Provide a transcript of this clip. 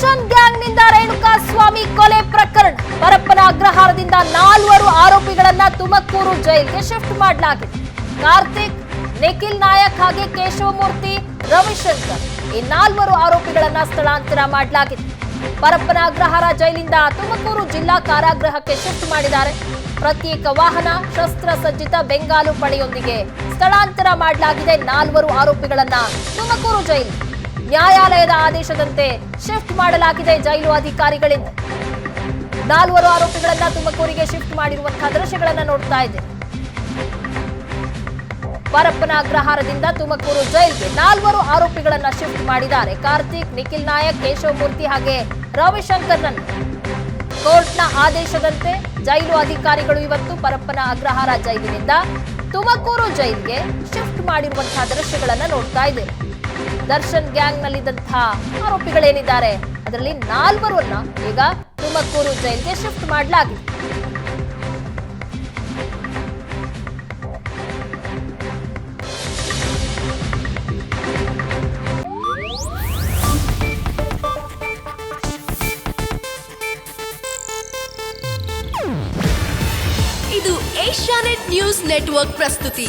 ದರ್ಶನ್ ಗ್ಯಾಂಗ್ನಿಂದ ರೇಣುಕಾ ಸ್ವಾಮಿ ಕೊಲೆ ಪ್ರಕರಣ. ಪರಪ್ಪನ ಅಗ್ರಹಾರದಿಂದ ನಾಲ್ವರು ಆರೋಪಿಗಳನ್ನ ತುಮಕೂರು ಜೈಲ್ಗೆ ಶಿಫ್ಟ್ ಮಾಡಲಾಗಿದೆ. ಕಾರ್ತಿಕ್, ನಿಖಿಲ್ ನಾಯಕ್ ಹಾಗೆ ಕೇಶವಮೂರ್ತಿ, ರವಿಶಂಕರ್ ಈ ನಾಲ್ವರು ಆರೋಪಿಗಳನ್ನ ಸ್ಥಳಾಂತರ ಮಾಡಲಾಗಿದೆ. ಪರಪ್ಪನ ಅಗ್ರಹಾರ ಜೈಲಿಂದ ತುಮಕೂರು ಜಿಲ್ಲಾ ಕಾರಾಗೃಹಕ್ಕೆ ಶಿಫ್ಟ್ ಮಾಡಿದ್ದಾರೆ. ಪ್ರತ್ಯೇಕ ವಾಹನ, ಶಸ್ತ್ರಸಜ್ಜಿತ ಬೆಂಗಾಲು ಪಡೆಯೊಂದಿಗೆ ಸ್ಥಳಾಂತರ ಮಾಡಲಾಗಿದೆ ನಾಲ್ವರು ಆರೋಪಿಗಳನ್ನ ತುಮಕೂರು ಜೈಲು ನ್ಯಾಯಾಲಯದ ಆದೇಶದಂತೆ ಶಿಫ್ಟ್ ಮಾಡಲಾಗಿದೆ ಜೈಲು ಅಧಿಕಾರಿಗಳಿಂದ. ನಾಲ್ವರು ಆರೋಪಿಗಳನ್ನ ತುಮಕೂರಿಗೆ ಶಿಫ್ಟ್ ಮಾಡಿರುವಂತಹ ದೃಶ್ಯಗಳನ್ನ ನೋಡ್ತಾ ಇದೆ ಪರಪ್ಪನ ಅಗ್ರಹಾರದಿಂದ ತುಮಕೂರು ಜೈಲ್ಗೆ ನಾಲ್ವರು ಆರೋಪಿಗಳನ್ನ ಶಿಫ್ಟ್ ಮಾಡಿದ್ದಾರೆ. ಕಾರ್ತಿಕ್, ನಿಖಿಲ್ ನಾಯಕ್ ಕೇಶವಮೂರ್ತಿ ಹಾಗೆ ರವಿಶಂಕರ್ನನ್ನು. ಕೋರ್ಟ್ನ ಆದೇಶದಂತೆ ಜೈಲು ಅಧಿಕಾರಿಗಳು ಇವತ್ತು ಪರಪ್ಪನ ಅಗ್ರಹಾರ ಜೈಲಿನಿಂದ ತುಮಕೂರು ಜೈಲ್ಗೆ ಶಿಫ್ಟ್ ಮಾಡಿರುವಂತಹ ದೃಶ್ಯಗಳನ್ನ ನೋಡ್ತಾ ಇದ್ದೇವೆ. ದರ್ಶನ್ ಗ್ಯಾಂಗ್ ನಲ್ಲಿದ್ದಂತಹ ಆರೋಪಿಗಳೇನಿದ್ದಾರೆ? ಅದರಲ್ಲಿ ನಾಲ್ವರನ್ನ ಈಗ ತುಮಕೂರು ಜೈಲಿಗೆ ಶಿಫ್ಟ್ ಮಾಡಲಾಗಿದೆ. ಇದು ಏಷ್ಯಾನೆಟ್ ನ್ಯೂಸ್ ನೆಟ್ವರ್ಕ್ ಪ್ರಸ್ತುತಿ.